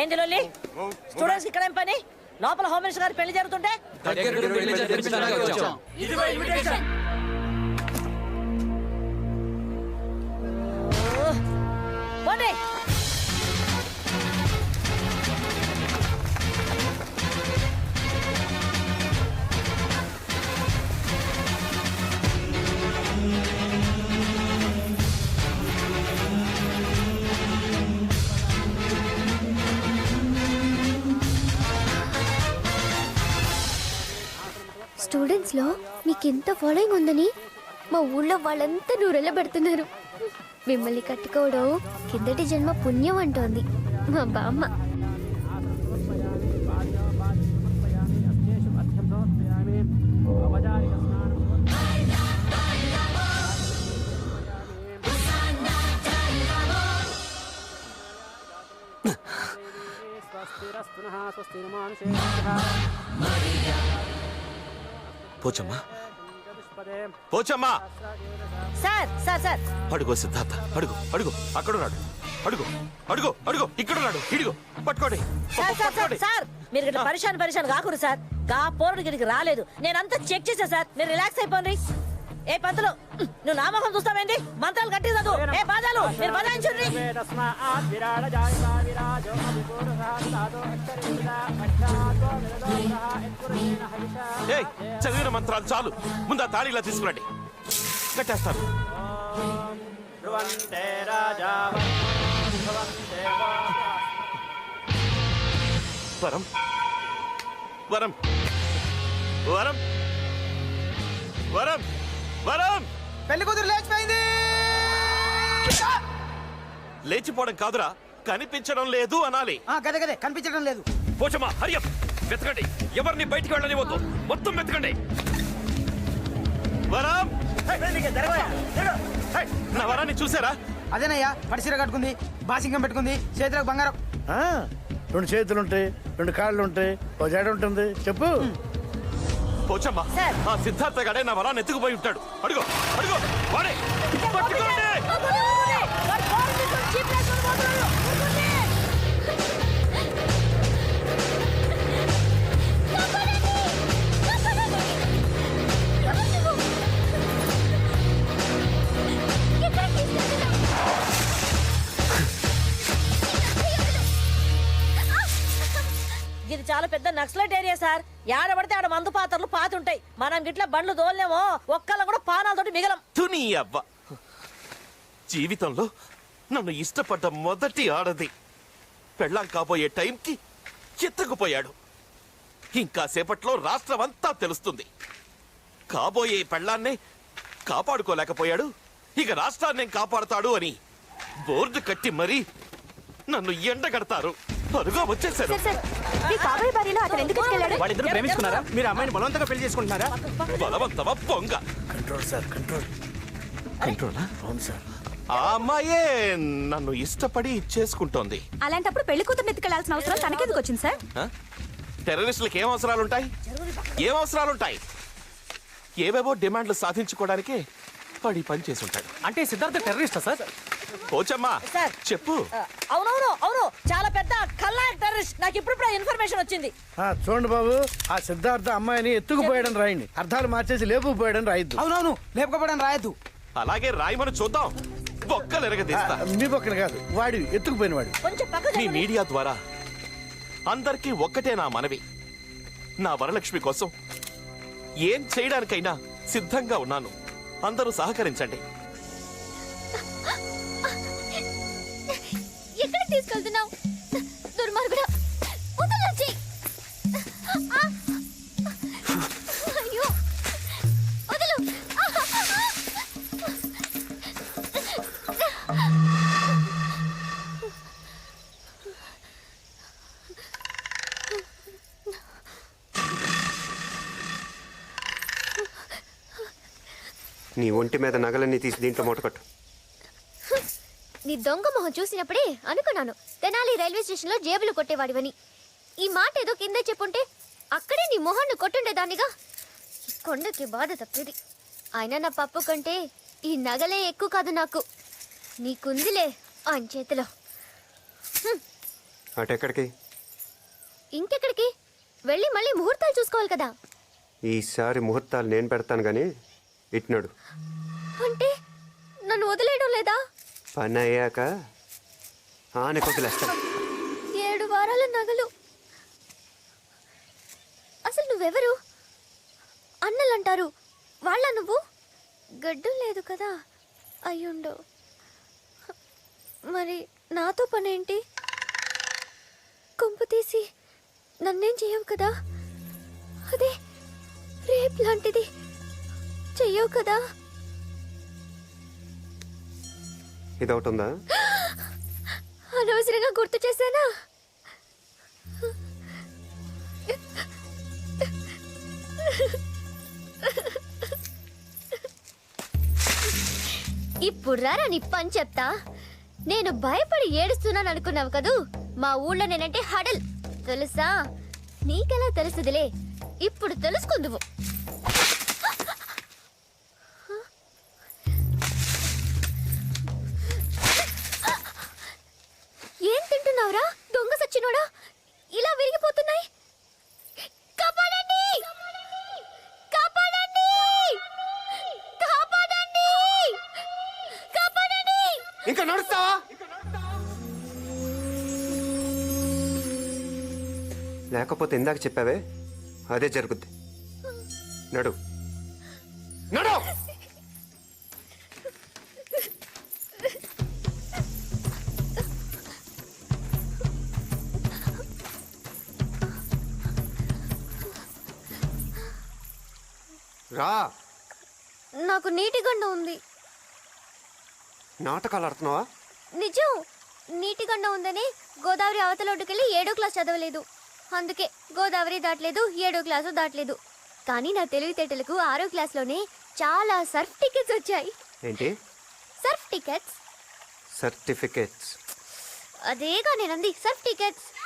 ఏంది లొల్లి? స్టూడెంట్స్ ఇక్కడ ఏం పని? లోపల హోమ్ మినిస్టర్ గారి పెళ్ళి జరుగుతుంటే? పోనీ లో మీకు ఎంత ఫాలోయింగ్ ఉందని మా ఊళ్ళో వాళ్ళంతా నూరెళ్ళ పెడుతున్నారు. మిమ్మల్ని కట్టుకోవడం కిందటి జన్మ పుణ్యం అంటోంది. మా బామ్మ. Pochamma? Pochamma! Sir sir sir. అడుగో సిద్ధార్థ అడుగు అడుగు అక్కడున్నాడు. అడుగు అడుగు అడుగు ఇక్కడున్నాడు. ఇడుగు పట్టుకోండి. సార్ సార్ సార్ పట్టుకోండి. సార్. మీరు ఇక్కడ పరిశాన్ పరిశాన్ కాకూరు సార్. గా పోరుడు గిరికి రాలేదు. నేనంతా చెక్ చేశా సార్. మీరు రిలాక్స్ అయిపోండి. ఏ పంతులు నువ్వు నామకం చూస్తావేంటి? మంత్రాలు కట్టి చదువు. ఏ బాధాలు మీరు బదాయించుండ్రి ఏయ్ చదివిన మంత్రాలు చాలు. ముందు ఆ తాళి ఇలా తీసుకురండి. కట్టేస్తాను. వరం. వరం. వరం. వరం. వరం! పెళ్ళి కూతురు లేచిపోయింది! లేచిపోవడం కాదురా కనిపించడం లేదు అనాలి. ఆ, గదే గదే కనిపించడం లేదు. పోచమ్మా హరియం వెతకండి. ఎవరిని బయటికి వెళ్ళనివ్వద్దు. మొత్తం వెతకండి. వరం! హే, నా వరాన్ని చూసారా? అదేనయ్యా పడిసీర కట్టుకుంది బాసింగం పెట్టుకుంది చేతిలో బంగారం. ఆ, రెండు చేతులు ఉంటాయి రెండు కాళ్ళు ఉంటాయి ఓ జడ ఉంటుంది. చెప్పు. పోచమ్మా. ఆ సిద్ధార్థ గడే నా వరాన్ని ఎత్తుకుపోయి ఉంటాడు. అడుగు అడుగు వాడే. పట్టుకోండి నక్సలైట్ ఏరియా సార్. యాడ పడితే ఆడ మందు పాత్రలు పాతుంటాయి. మనం గిట్ల బండ్లు తోలేమో ఒక్కళ్ళ కూడా పానాలతోటి మిగలం. తుని అవ్వ. జీవితంలో నన్ను ఇష్టపడ్డ మొదటి ఆడది. పెళ్ళాం కాబోయే టైంకి ఎత్తుకుపోయాడు ఇంకా సేపట్లో రాష్ట్రం అంతా తెలుస్తుంది. కాబోయే పెళ్ళాన్నే కాపాడుకోలేకపోయాడు. ఇక రాష్ట్రాన్ని కాపాడుతాడు అని బోర్డు కట్టి మరీ నన్ను ఎండగడతారు. అరుగా వచ్చేసారు. మీ కాబోయే భార్యలో అతను ఎందుకు తీసుకెళ్ళాడు? వాళ్ళిద్దరు ప్రేమించుకున్నారా? మీరు అమ్మాయిని బలవంతంగా పెళ్ళి చేసుకుంటున్నారా? బలవంతమా? పొంగ కంట్రోల్ సార్ కంట్రోల్. కంట్రోలా? అవును సార్. ఆ అమ్మాయే నన్ను ఇష్టపడి చేసుకుంటోంది. అలాంటప్పుడు పెళ్ళి కూతురు ఎత్తుకెళ్ళాల్సిన అవసరం తనకెందుకు వచ్చింది సార్? టెర్రరిస్టులకు ఏం అవసరాలుంటాయి? ఏం అవసరాలుంటాయి? ఏవేవో డిమాండ్లు సాధించుకోవడానికే వాడు ఈ పని చేసి ఉంటాడు అంటే సిద్ధార్థ టెర్రరిస్టా సార్? పోచమ్మా సార్. చెప్పు. అవునవును అవును. చాలా పెద్ద కల్లాయక్ టెర్రరిస్ట్. నాకు ఇప్పుడు ఇన్ఫర్మేషన్ వచ్చింది. ఆ, చూడండి బాబు ఆ సిద్ధార్థ అమ్మాయిని ఎత్తుకుపోయాడని రాయండి. అర్థాలు మార్చేసి లేపుకుపోయాడని రాయద్దు. అవునవును లేపుకోవడం రాయద్దు. అలాగే రాయమని చూద్దాం. బొక్కలు ఎరగదీస్తా. మీ పక్కన కాదు వాడి ఎత్తుకుపోయిన వాడు కొంచెం పక్క మీ మీడియా ద్వారా అందరికీ ఒక్కటే నా మనవి. నా వరలక్ష్మి కోసం ఏం చేయడానికైనా సిద్ధంగా ఉన్నాను. అందరూ సహకరించండి. ఎక్కడ తీసుకెళ్తున్నావు? దుర్మార్గుడా వదలొచ్చి నీ ఒంటి మీద నగలన్నీ తీసి దీంట్లో మూటకట్టు నీ దొంగ మొహం చూసినప్పుడే అనుకున్నాను. తెనాలి రైల్వే స్టేషన్లో జేబులు కొట్టేవాడివని. ఈ మాట ఏదో కింద చెప్పుంటే అక్కడే నీ మొహాన్ని కొట్టుండేదానిగా ఈ కొండకి బాధ తప్పేది. అయినా నా పప్పు కంటే ఈ నగలే ఎక్కువ కాదు నాకు. నీకుందిలే ఆయన చేతిలో అటెక్కడికి? ఇంకెక్కడికి? వెళ్ళి మళ్ళీ ముహూర్తాలు చూసుకోవాలి కదా. ఈసారి ముహూర్తాలు నేను పెడతాను కానీ ఇట్నాడు. అంటే నన్ను వదిలేయడం లేదా? పని అయ్యాక ఆనకు వదిలేస్తాను ఏడు వారాల నగలు. అసలు నువ్వెవరు? అన్నలంటారు. వాళ్ళ నువ్వు? గడ్డం లేదు కదా. అయ్యుండో. మరి నాతో పనేంటి? కొంపు తీసి నన్నేం చేయవు కదా? అదే రేప్ లాంటిది. చెయ్యవు కదా. ఇది ఒకటి ఉందా అనవసరంగా గుర్తు చేశానా? ఇప్పుడు రారా నీ పని చెప్తా. నేను భయపడి ఏడుస్తున్నాను అనుకున్నావు కదూ? మా ఊళ్ళో నేనంటే హడల్. తెలుసా? నీకెలా తెలుసుదిలే? ఇప్పుడు తెలుసుకుందువు. ఏం దొంగ సచ్చినోడా? ఇలా విరిగిపోతున్నాయి. కాపాడండి! కాపాడండి! కాపాడండి! కాపాడండి! ఇంకా నడుస్తావా లేకపోతే ఇందాక చెప్పావే అదే జరుగుద్ది. నడు. నడు. రా. నాకు నీటి గండ ఉంది. నాటకాలు ఆడుతున్నావా? నిజం. నీటి గండ ఉందని గోదావరి అవతలోటుకెళ్ళి ఏడో క్లాస్ చదవలేదు. అందుకే గోదావరి దాటలేదు ఏడో క్లాసు దాటలేదు. కానీ నా తెలివితేటలకు ఆరో క్లాస్లోనే చాలా సర్ఫ్ టికెట్స్ వచ్చాయి. ఏంటి? Surf tickets. సర్టిఫికేట్స్. అదేగా నేనంది సర్ఫ్ టికెట్స్.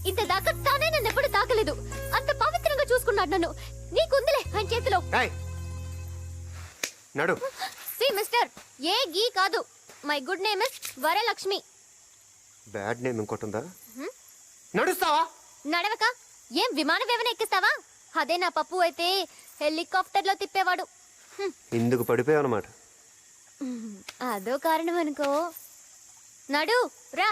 తను ఇంత దాకా తానే నన్ను ఎప్పుడు తాకలేదు. అంత పవిత్రంగా చూసుకున్నాడు నన్ను. నీకుందిలే ఆయన చేతిలో. ఏయ్! నడు. C mister. ఏ గీ కాదు. My good name is Varalakshmi. Bad name ఇంకోటి ఉందా? నడుస్తావా? నడవక. ఏం విమానం ఏమైనా ఎక్కిస్తావా? అదే నా పప్పు అయితే హెలికాప్టర్లో తిప్పేవాడు. హ్మ్, ఇందుకు పడిపోయావు అనమాట అదో కారణం అనుకో. నడు రా.